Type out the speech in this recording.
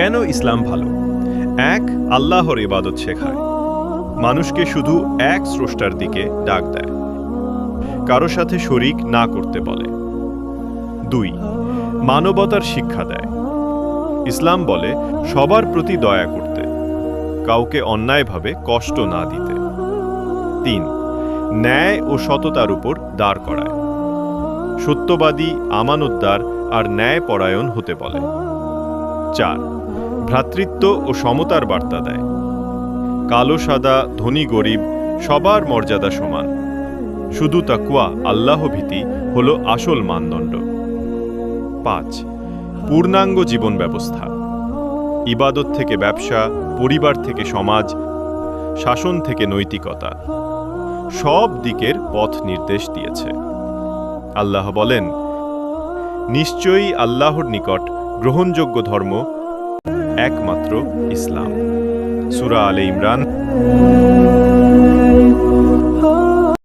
কেন ইসলাম ভালো? এক, আল্লাহর ইবাদত শেখায়। মানুষকে শুধু এক স্রষ্টার দিকে ডাক দেয়। কারও সাথে শরিক না করতে বলে। দুই, মানবতার শিক্ষা দেয়। ইসলাম বলে সবার প্রতি দয়া করতে, কাউকে অন্যায়ভাবে কষ্ট না দিতে। তিন, ন্যায় ও সততার উপর দাঁড় করায়। সত্যবাদী, আমানতদার আর ন্যায় পরায়ণ হতে বলে। চার, ভ্রাতৃত্ব ও সমতার বার্তা দেয়। কালো, সাদা, ধনী, গরিব, সবার মর্যাদা সমান। শুধু তাকুয়া আল্লাহ ভীতি হল আসল মানদণ্ড। পাঁচ, পূর্ণাঙ্গ জীবন ব্যবস্থা। ইবাদত থেকে ব্যবসা, পরিবার থেকে সমাজ, শাসন থেকে নৈতিকতা। সব দিকের পথ নির্দেশ দিয়েছে। আল্লাহ বলেন, নিশ্চয়ই আল্লাহর নিকট গ্রহণযোগ্য ধর্ম একমাত্র ইসলাম। সুরা আলে ইমরান।